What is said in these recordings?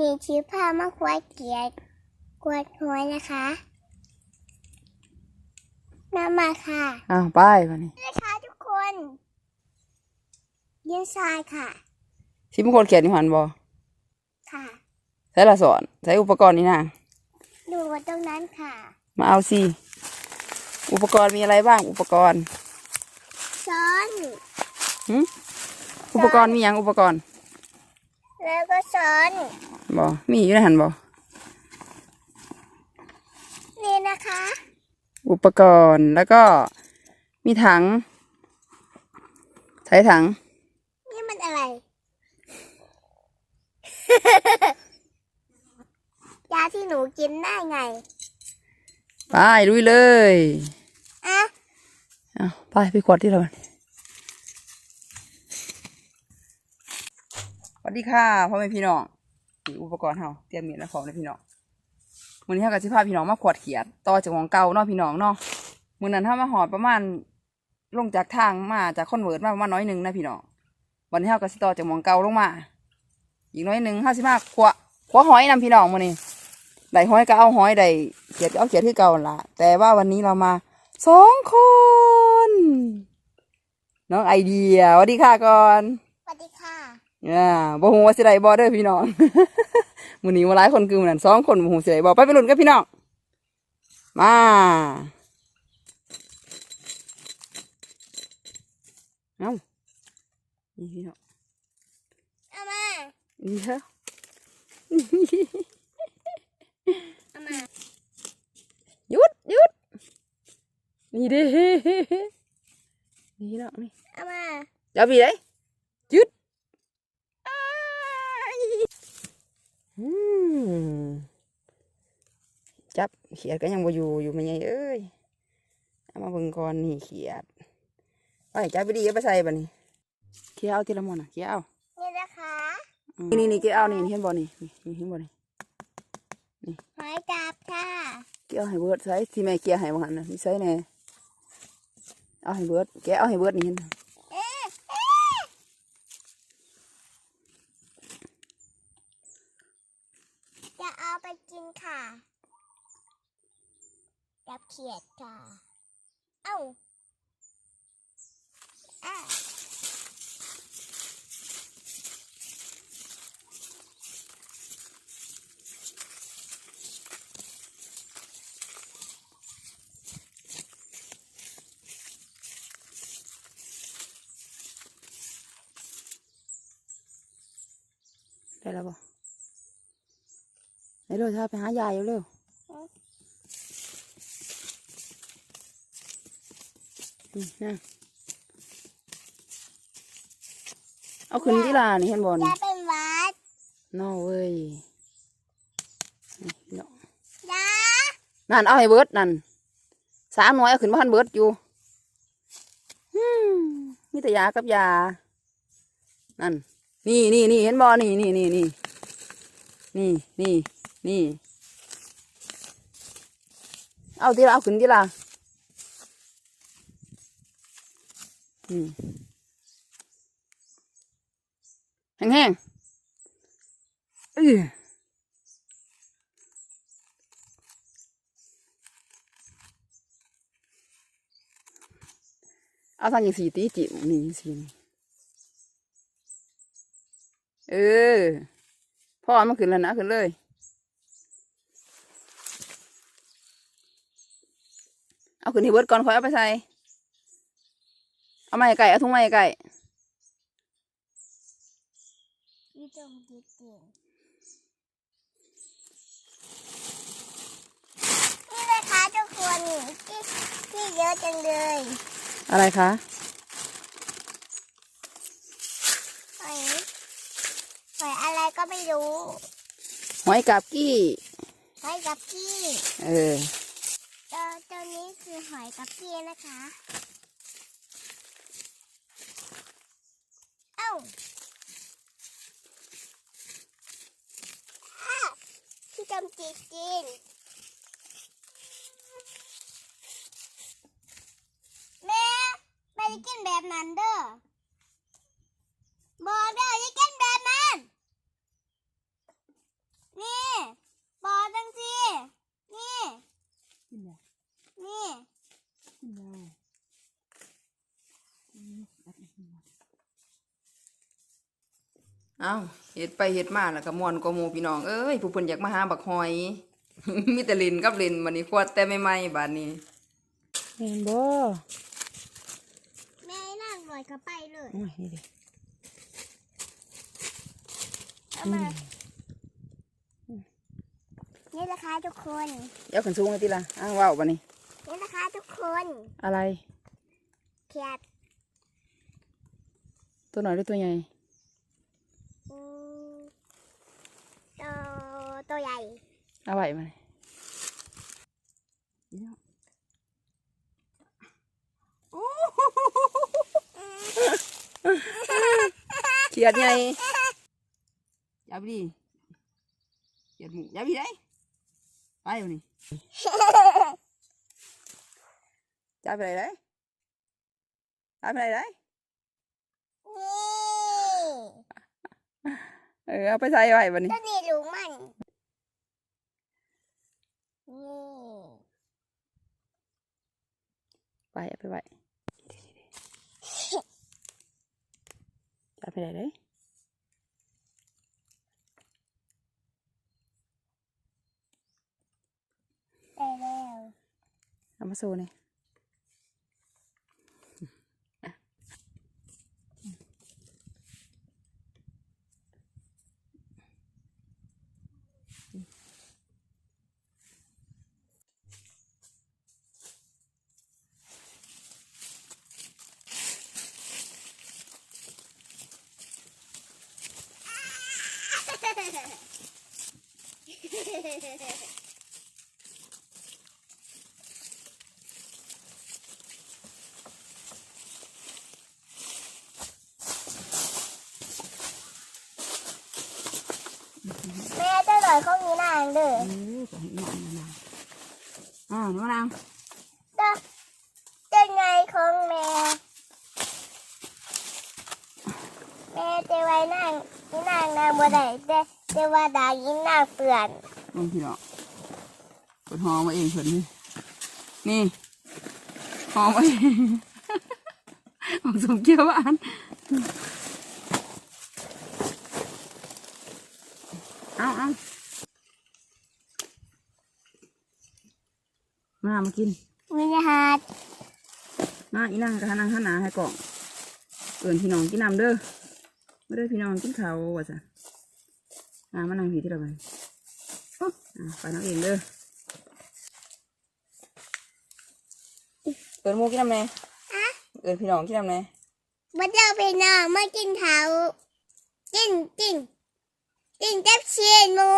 นี้ชิพามาควายเกียดกวดหัวนะคะน้ำมาค่ะอ้าวไปมานี่นะคะทุกคนยืนทรายค่ะสิบคนเขียนนิหันบ่ค่ะ ใช้ละสอนใช้อุปกรณ์นี่นะดูไว้ตรงนั้นค่ะ มาเอาสิอุปกรณ์มีอะไรบ้างอุปกรณ์ซ้อนหึอุปกรณ์มีหยังอุปกรณ์ แล้วก็ซ้อนบ่มีอยู่ในหันบ่นี่นะคะ อุปกรณ์แล้วก็มีถังใช้ถัง นี่มันอะไร ยาที่หนูกินได้ไงไปลุยเลยอะ เอาไปไปขวดที่เรา วัสดีค่ะพ่อแม่พี่น้องอุปกรณ์เฮาเตรียมมีดและของเลยพี่น้องมื้อนี้เฮาก็สิพาพี่น้องมาขวดเขียดต่อจากของเก่าเนาะพี่น้องเนาะมื้อนั้นเฮามาหอดประมาณลงจากทางมาจากคอนเวิร์ตมาประมาณน้อยหนึ่งนะพี่น้องวันนี้เฮาก็สิต่อจากหมองเก่าลงมา อีกน้อยหนึ่งเฮาสิมาขวขวหอยนำพี่น้องมื้อนี้ได้หอยก็เอาหอยได้เขียดก็เอาเขียดคือเก่าละแต่ว่าวันนี้เรามาสองคน น้องไอเดียสวัสดีค่ะก่อน อ่าบ่ฮู้ว่าสิได้บ่เด้อพี่น้อง มื้อนี้มาหลายคนคือมื้อนั้นสองคนบ่ฮู้สิได้บ่ไปไปลุ้นกันพี่น้อง มาเอ้านี่พี่น้องเอามานี่เด้อเอามาหยุดหยุดนี่เด้นี่พี่น้องนี่เอามาจับพี่ได้หยุดอ้ายอืม จับเขียดก็ยังบ่อยู่อยู่ไม่ไงเอ้ยเอามาเบิ่งก่อนนี่เขียดไปจับไปดีเอาไปใส่บัดนี้เขียเอาทีละหมอนอะเขียเอานี่นะคะอืมนี่นี่เขียเอานี่เห็นบ่นี่นี่นี่เห็นบ่นี่หอยกาบค่ะเขียเอาให้เบิดใส่ที่แม่เขียให้บ่หันน่ะนี่ใส่แน่เอาให้เบิดแกะเอาให้เบิดนี่เห็นบ่ เอ๊ะเอ๊ะจะเอาไปกิน ค่ะกับเขียดค่ะ เอ้าอะ ได้แล้วบ่ ได้เลยถ้าไปหายายเร็วๆนี่นะเอาขึ้นที่ลานี่เห็นบ่จะนี่เป็นหวัดนอเว้ยนี่เนาะยานั่นเอาให้เบิดนั่นสามหน่วยเอาขึ้นมาทันเบิดอยู่อืมมีแต่ยากับยา นั่น นี่นี่นี่เห็นบ่นี่นี่นี่นี่นี่นี่ นี่ เอาทีละเอาขึ้นทีละอืมแห้งๆอื้อเอาทางอย่สีตีจิ๋มนี่สีนี่เออพ่อมันขึ้นแล้วนะขึ้นเลย เอาขึ้นที่เบิดก่อนค่อยเอาไปใส่ เอาไม้ไก่เอาถุงไม้ไก่อยู่ตรงดีจริงนี่เลยค่ะทุกคนที่ที่เยอะจังเลยอะไรคะหอยหอยอะไรก็ไม่รู้หอยกาบกี้หอยกับกี้ เออ ตัวตัวนี้คือหอยกับกี้นะคะ เอ้าฮ่าพี่จำจีกินแม่ไม่ได้กินแบบนั้นเด้อบอกเด้ออย่ากินแบบนั้น เอ้าเฮ็ดไปเฮ็ดมาแล้วก็ม่วนกว่าหมู่พี่น้องเอ้ยผู้เพิ่นอยากมาหาบักหอย มีแต่เลินกับเลินบัดนี้ควดแต่ใหม่ๆบัดนี้แม่นบ่แม่นั่งหน่อยก็ไปเลยโอ้ยนี่ดิเอามานี่ราคาทุกคนเดี๋ยวขึ้นสูงเลยติล่ะอ้าวว้าวบัดนี้นี่ราคาทุกคนอะไรเขียดตัวน้อยหรือตัวใหญ่ อืมตัวตัวใหญ่ เอาไว้มาเขียดใหญ่ยับดิเขียดหมูยับดิได้ไปอยู่นี่จับไปไหนได้จับไปไหนได้นี่เออเอาไปใส่ไว้บัดนี้ตัวนี้ลุงมันนี่ ไปเอาไปไว้จับไปไหนได้ได้แล้วเอามาโซ่เนี่ย แม่เจ้าหน่อยเขามีนางเด้อเออก็ให้นอนนานๆอ่านี่มานางเจ้าเจ้าไงของแม่ แม่จะไว้นางนี่นางนางบ่ได้แต่แต่ว่าดายินนางเปื่อนลงพี่เนาะเปิดหอมาเองเพิ่นนี่นี่หอมาเองของสมเกียวหวานเอาเอา มามากินวิญญาณมาอีนางกับนางข้าหนาให้กล่องเอินพี่น้องกินน้ำเด้อไม่ได้อพี่น้องกินข้าวว่าจ้ะมามานั่งผีที่เราไปอะไปน้องเองเด้อเอินหมูกินน้ำแน่อะเอินพี่น้องกินน้ำแน่มาเจ้าไปนองมากินเขากินกินกินจับเชียนหมู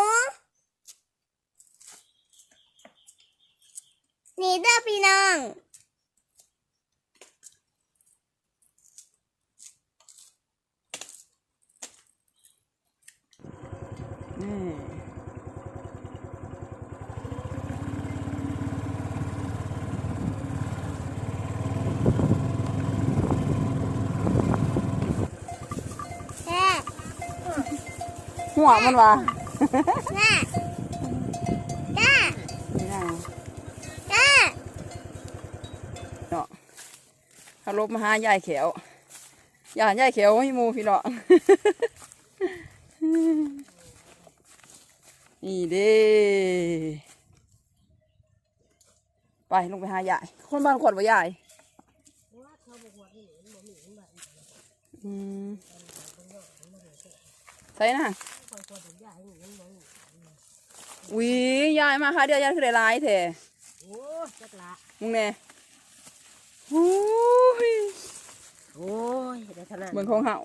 นี่เด้อพี่น้องนี่แม่หัวมันว่ะแม่แม่ ลบมาหายายเขียวยายยายเขียวให้หมูพี่น้องนี่เด้ไปลงไปหายายคนบ้านขวดว่ายายอืมใช่นะวิยายมาค่ะเดียวยายคือได้หลายแท้โอ้จักละมึงแน่โอ้ยโอ้ยได้ขนาดเหมือนของเห่า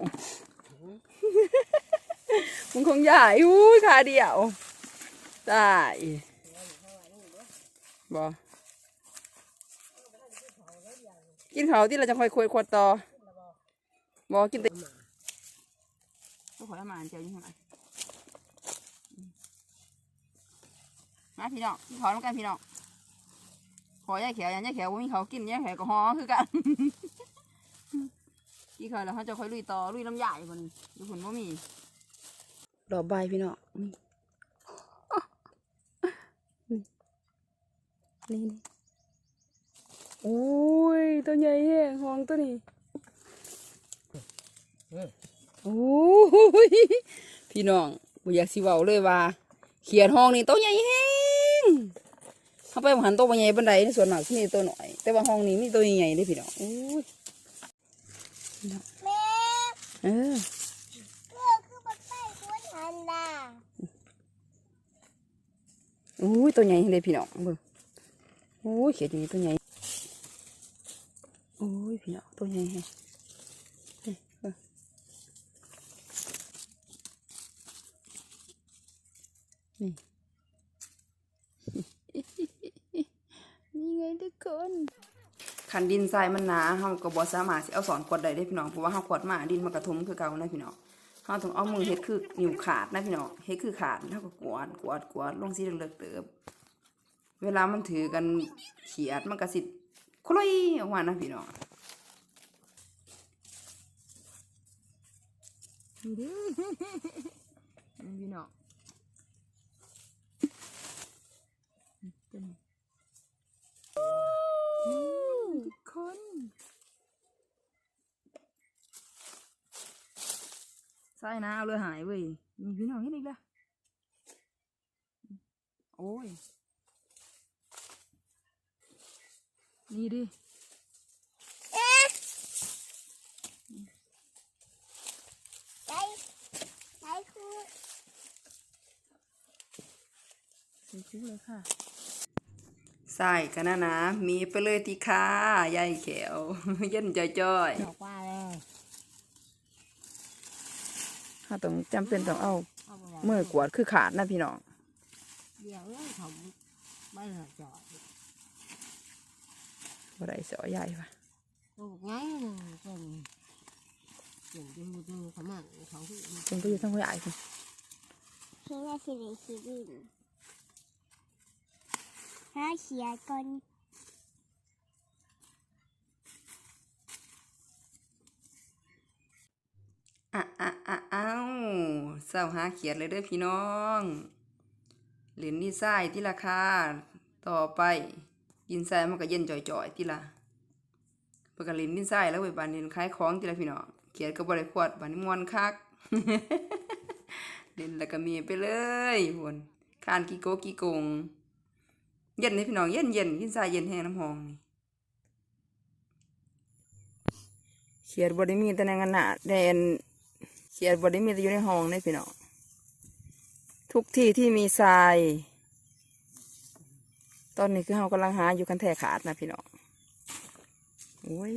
มึงของใหญ่อุ้ยขาเดียวตายบอกินเขาวที่เราจะคอยคุยขวดต่อบอกินแต่ก็ขอละหมานเจ้าอยู่ข้างในมาพี่น้องกินขอน้ำกันพี่น้อง ขอยายเขียวยันยายเขียวว่ามีเขาวกินยายเขียวก็ฮอคือกัน กี่เคยแล้วเขาจะค่อยลุยต่อลุยน้ำใหญ่คนดูผลว่ามี ดอกใบพี่เนาะนี่นี่นี่โอ้ยตัวใหญ่แห้งหองตัวนี้โอ้ยพี่น้องบ่อยากสิเว้าเลยว่า เขียดห้องนี่โตใหญ่แฮง เข้าไปบ่หันโตบ่ใหญ่ปานใดส่วนมากที่นี่โตน้อย แต่ว่าห้องนี้มีโตใหญ่ๆเด้พี่น้องโอ้ยแม่เออเพื่อคือบักไส้คุณหันดาโอ้ยตัวใหญ่เลยพี่น้องเบิ่งโอ้ยเขียดอยู่นี่ตัวใหญ่โอ้ยพี่น้องตัวใหญ่แฮงนี่เบิ่งนี่ นี่ไงทุกคน คันดินทรายมันหนาเฮาก็บ่สามารถสิเอาสอนขวดได้เด้พี่น้องเพราะว่าเฮาขวดมาดินมันกระทมคือเก่านะพี่น้องเฮาต้องเอามือเฮ็ดคือนิ้วขาดนะพี่น้องเฮ็ดคือขาดเฮาก็กวาดกวาดกวาดลงสิเลิกเติบเวลามันถือกันเขียดมันก็สิคลุยออกมานะพี่น้องพี่น้อง ทุกคนใส่นะเอาเลยหายเว้ยนี่พี่น้องเห็นอีกแล้วโอ้ย นี่ดิใจใจคุณใส่คู่เลยค่ะ ใส่กันนะนะ มีไปเลยติค่ะยายแขวเย็นจ้อยดอกว่าแล้วๆถ้าต้องจำเป็นต้องเอาเอาไปไว้มือกวาดคือขาดนะพี่น้องเดี๋ยวเอ้ยเขาไม่เหรอจอดบ่ได้สอใหญ่ปะตัวบอกไงนะเป็นเดี๋ยวดูดูเขามั่งเขาที่จงไปอยู่ทั้งผู้ใหญ่คุณเขียนสิริสิรินถ้าเขียนก่อนอะอะอะอ้าวเศร้าหาเขียดเลยเด้อพี่น้องเหรียญดีไซน์ที่ราคาต่อไปยินไซน์มันก็เย็นจ่อยๆที่ละเพื่อกันเหรียญดีไซน์แล้วเว้ยบานนี้ขายของที่ละพี่น้องเขียดก็บริขวดบานนี้มวนคักเล่นแล้วก็มีไปเลยวนคานกี่โกกี่โกง เย็นนี่พี่น้องเย็นเย็นยินไซน์เย็นแห้งน้ำหองนี่เขียดบริมีแต่ในขนาดแดนเขียดบไดิมีแต่อยู่ในห้องนี่พี่น้องทุกที่ที่มีทราย ตอนนี้คือเรากำลังหาอยู่คันแท่ขาดนะพี่น้องโอ้ย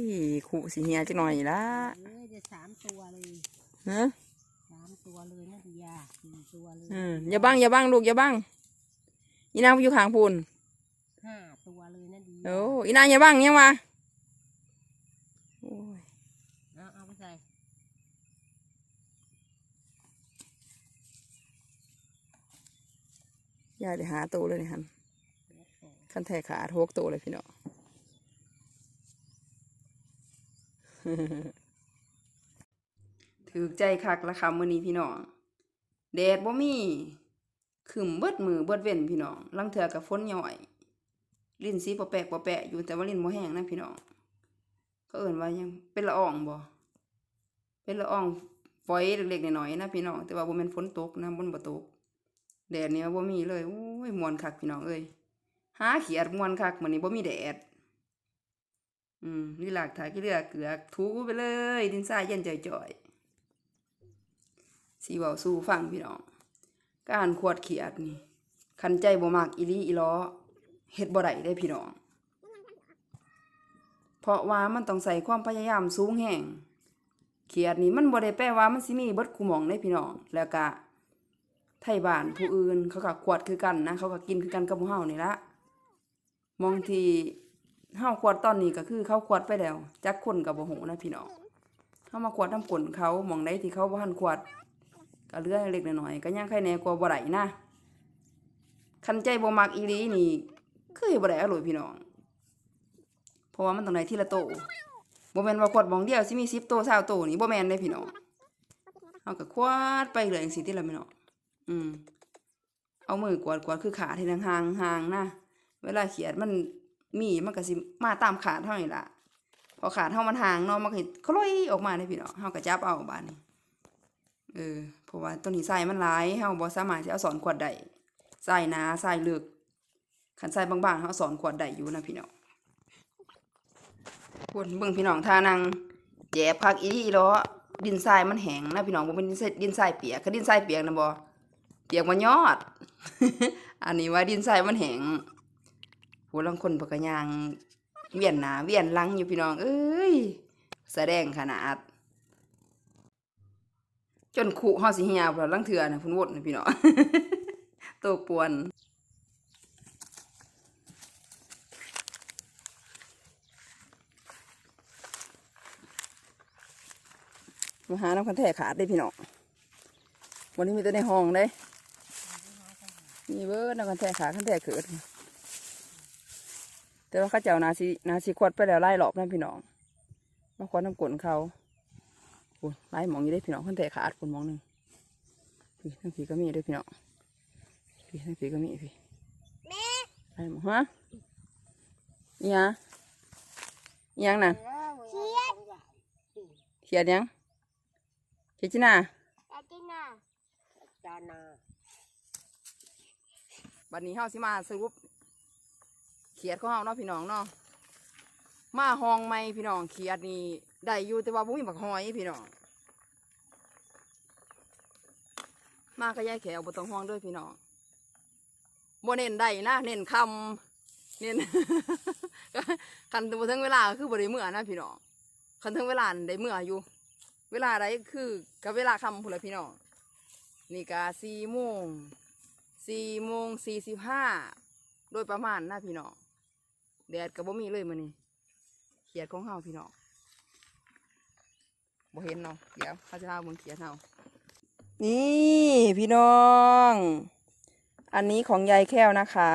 ขู่สีเหียจักหน่อยละเอ้ยจะสามตัวเลยฮะสามตัวเลยนะพี่ยาสี่ตัวเลยอืมอย่าบังอย่าบังลูกอย่าบังอีนางอยู่ข้างพูน ห้าตัวเลยนะดีโอ้อีนางอย่าบังยังวะโอ้ยเอาเอาไปใส่อย่าได้หาตัวเลยนี่ฮันคันแท่ขาดหกตัวเลยพี่น้องถือใจคักละค่ะมื้อนี้พี่น้องแดดบ่มีขึ้นเบิดมือเบิดเว้นพี่น้องลังเทื่อกับฝนย่อย ลิ้นสีบ่แปลกบ่แปะอยู่แต่ว่าลิ้นบ่แห้งนะพี่น้องเขาเอิ้นว่ายังเป็นละอองบ่เป็นละอองฝอยเล็กๆน้อยๆนะพี่น้องแต่ว่าบ่แม่นฝนตกนะบนบ่ตกแดดนี่ว่าบ่มีเลยโอ้ยมวนคักพี่น้องเอ้ยหาเขียดมวนคักมื้อนี้บ่มีแดดอืมนี่หลากถ่ายกี่เลือกเกือกถูไปเลย ดินทรายเย็นจ่อยๆสีเบาสู้ฟังพี่น้องการขวดเขียดนี่คันใจบ่มากอีลีอีล้อ เฮ็ดบ่ได้ได้พี่น้อง เพราะว่ามันต้องใส่ความพยายามสูงแห่งเขียดนี่มันบ่ได้แปลว่ามันสิมีเบิดคุหมองได้พี่น้อง แล้วก็ไทบ้านผู้อื่นเขาก็ขวดคือกันนะ เขาก็กินคือกันกับพวกเฮานี่ละมองที่เฮาขวดตอนนี้ก็คือเขาขวดไปแล้วจักคนก็บ่ฮู้นะพี่น้องเฮามาขวดน้ำกลนเขาหมองใดที่เขาบ่ทันขวดก็เลื่อเล็กน้อยก็ยังใครแหน่กว่าบ่ได้นะคันใจบ่มักอีหลีนี่ คือเฮ็ดบ่ได้อร่อยพี่น้อง เพราะว่ามันต้องได้ทีละโตบ่แมนว่าขวดหมองเดียวสิมี10โต20โตนี่บ่แมนเด้พี่น้องเฮาก็ควดไปเลยจังซี่ล่ะพี่น้องอืมเอามือกวาดกวาดคือขาที่ห่างห่างๆนะเวลาเขียดมันมีมันก็สิมาตามขาเท่านี้ล่ะพอขาเฮามันห่างเนาะมันก็สิคล้อยออกมาเด้พี่น้องเฮาก็จับเอาบาดนี้เออเพราะว่าต้นนี้ทรายมันหลายเฮาบ่สามารถสิเอาสอนขวดได้ทรายหนาทรายลึก คันทรายบางๆเฮาสอนขวดได้อยู่นะพี่น้องคนเบิ่งพี่น้องท่านังแยบคักอีหลีล้อดินทรายมันแห้งนะพี่น้องบ่เป็นดินทรายเปียกคือดินทรายเปียกนะบ่เปียกบ่ยอด อันนี้ว่าดินทรายมันแห้งผู้ลางคนเพิ่นก็ย่างเวียนหนาเวียนลังอยู่พี่น้อง เอ้ยแสดงขนาด จนขู่เฮาสิเหียวแล้วลังเถื่อน่ะพุ่นวดนะพี่น้อง ตัวปวน มาหาน้ำคันแท้ขาดได้พี่น้องวันนี้มีแต่ในห้องเด้มีเบิร์ดน้ำคันแท้ขาดคันแท้เกิดแต่ว่าข้าเจ้านาซีนาซีควดไปแล้วไล่หลอบนั่นพี่น้องมาควดน้ำกลนเขาโอ้ไล่หมองอยู่ได้พี่น้องคันแท้ขาดคนมองหนึ่งพี่ทั้งผีก็มีด้วยพี่น้องพี่ทั้งผีก็มีพี่ไล่หมองฮะยังยังนะเชียดเขียดยัง เขียดจีน่าอาจิน่าจานาบัดนี้เฮาสิมาสรุปเขียดของเฮาเนาะพี่น้องเนาะมาห้องไม่พี่น้องเขียดนี่ได้อยู่แต่ว่าบ่มีบักหอยพี่น้องมาก็ยายแขวบ่ต้องห่วงเด้วยพี่น้องบ่เน้นได้นะเน้นคำเน้นคันบ่ถึงเวลาก็คือบ่ได้เมื่อนะพี่น้องคันถึงเวลานั่นได้เมื่ออยู่ เวลาใดคือกับเวลาคำพุ่นละพี่น้องนี่ก็สี่โมงสี่โมงสี่สิบห้าโดยประมาณนะพี่น้องแดดกับบ่มีเลยมื้อนี้เขียดของเฮาพี่น้องบ่เห็นเนาะเดี๋ยวเขาจะพาเบิ่งเขียดเฮานี่พี่น้อง อันนี้ของยายแค้วนะคะ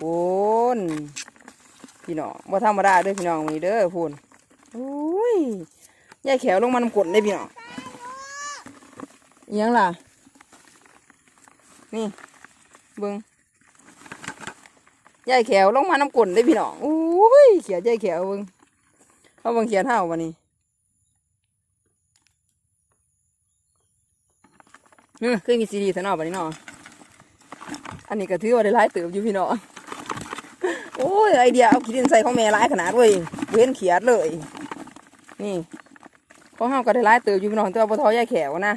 พูนพี่น้องบ่ธรรมดาเด้อพี่น้องวันนี้เด้อพูนอุ้ย ยายแขวลงมานำกดเลยพี่น้องอิหยังล่ะ นี่เบิงยายแขวลงมาน้ำกลนได้พี่น้องอุ้ยเขียดยายแขวเบิงเขาเบิงเขียดเท่าวันนี้เฮ้ยคือมีซีดีเท่านั้นวันนี้เนาะอันนี้ก็ถือว่าได้หลายเติบอยู่พี่น้องโอ้ยไอเดียเอาขี้ดินใส่ของแม่หลายขนาดเว้ยเว้นเขียดเลย นี่ ของเฮาก็ได้หลายเติบอยู่พี่น้องแต่ว่าบ่ทอยายแขวนะ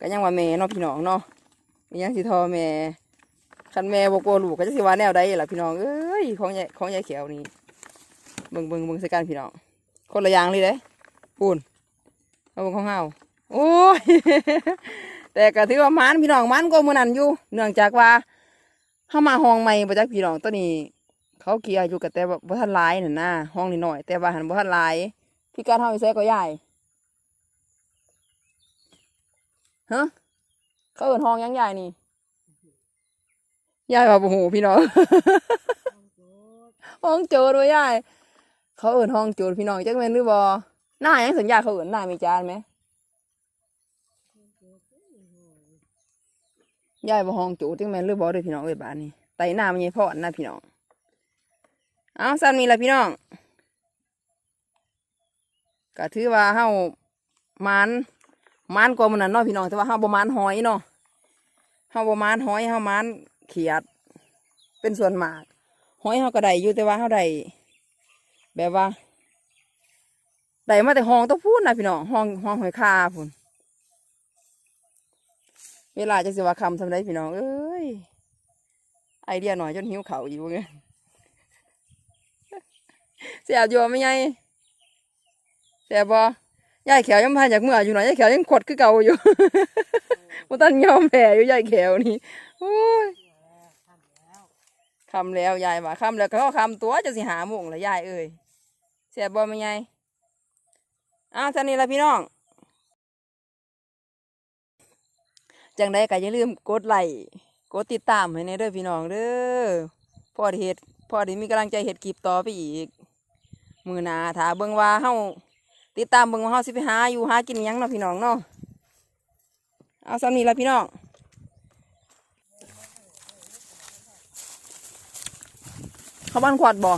ก็ยังว่าแม่เนาะพี่น้องเนาะมียังสิทอแม่คันแม่บกลัวลูกก็จะสิว่าแนวใดล่ะพี่น้องเอ้ยของยายของยายเขียวนี่เบิ่งเบิ่งเบิ่งใส่กันพี่น้องคนละอย่างเลยเด้ปูนเอาเบิ่งของเฮาโอ้ยแต่ก็ถือว่ามันพี่น้องมันก็มื้อนั้นอยู่เนื่องจากว่าเฮามาห้องใหม่บ่จักพี่น้องตัวนี้เขาเกลียร์อยู่กับแต่ว่าบ่ทันหลายนั่นนะห้องนิดหน่อยแต่ว่าหันบ่ทันหลาย พี่การเฮาไปใส่ก็ยายฮะเขาเอินห้องยังยายนี่ยายว่าโอ้โหพี่น้อง ห้องโจรวะยายเขาเอินห้องโจรพี่น้องจักแม่นหรือบ่หน้ายังสัญญาเขาเอินหน้ามีจานไหมยายบ่ห้องโจรจักแม่นหรือบ่เด้อพี่น้องเอ้ยบ้านนี้ไต่หน้ามันยังพอดนะพี่น้อง เอาซ้ำนี่ละพี่น้อง ก็ถือว่าเฮามันมานกว่ามันนั่นเนาะพี่น้องแต่ว่าเฮาบ่มานหอยเนาะเฮาบ่มานหอยเฮามานเขียด เป็นส่วนมากหอยเฮาก็ได้อยู่แต่ว่าเฮาได้แบบว่าได้มาแต่ห้องต้องพูดนะพี่น้องห้องห้องหอยคาพุ่นเวลาจะสิว่าคำทำได้พี่น้องเอ้ยไอเดียหน่อยจนหิวเขาอยู่เงี้ยเสียบอยู่ไม่ไง เสียบบ่ยายแขวยังพาจากเมื่ออยู่หน่อยยายแขวยังขดคือเก่าอยู่บ่ตันยอมแพ้อยู่ยายแขวนี่โอ้ยคำแล้วยายว่าคำแล้วก็คำตัวจะสิหาโมงละยายเอ้ยเสียบอมาไงอ้าวท่านี้ละพี่น้องจังได้ก็อย่าลืมกดไลค์กดติดตามให้ในเด้อพี่น้องเด้อพอด้เฮ็ดพอด้มีกำลังใจเฮ็ดคลิปต่อไปอีก มือนาถาเบิ่งว่าเฮา ติดตามเบิ่งว่าเฮาสิไปหาอยู่หากินหยังเนาะพี่น้องเนาะเอาซ้ำนี้ละพี่น้องเขาบ้านขวดบ่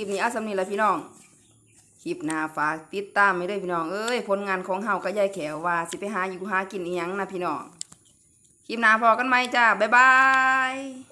ลิปนี้อาสำนีละพี่น้อง คลิปหน้าฝาติดตามไม่ได้พี่น้อง เอ้ยผลงานของเฮาก็ยายแขวว่าสิไปหาอยู่หากินอีหยังนะพี่น้อง คลิปหน้าพอกันไหมจ้า บ๊ายบาย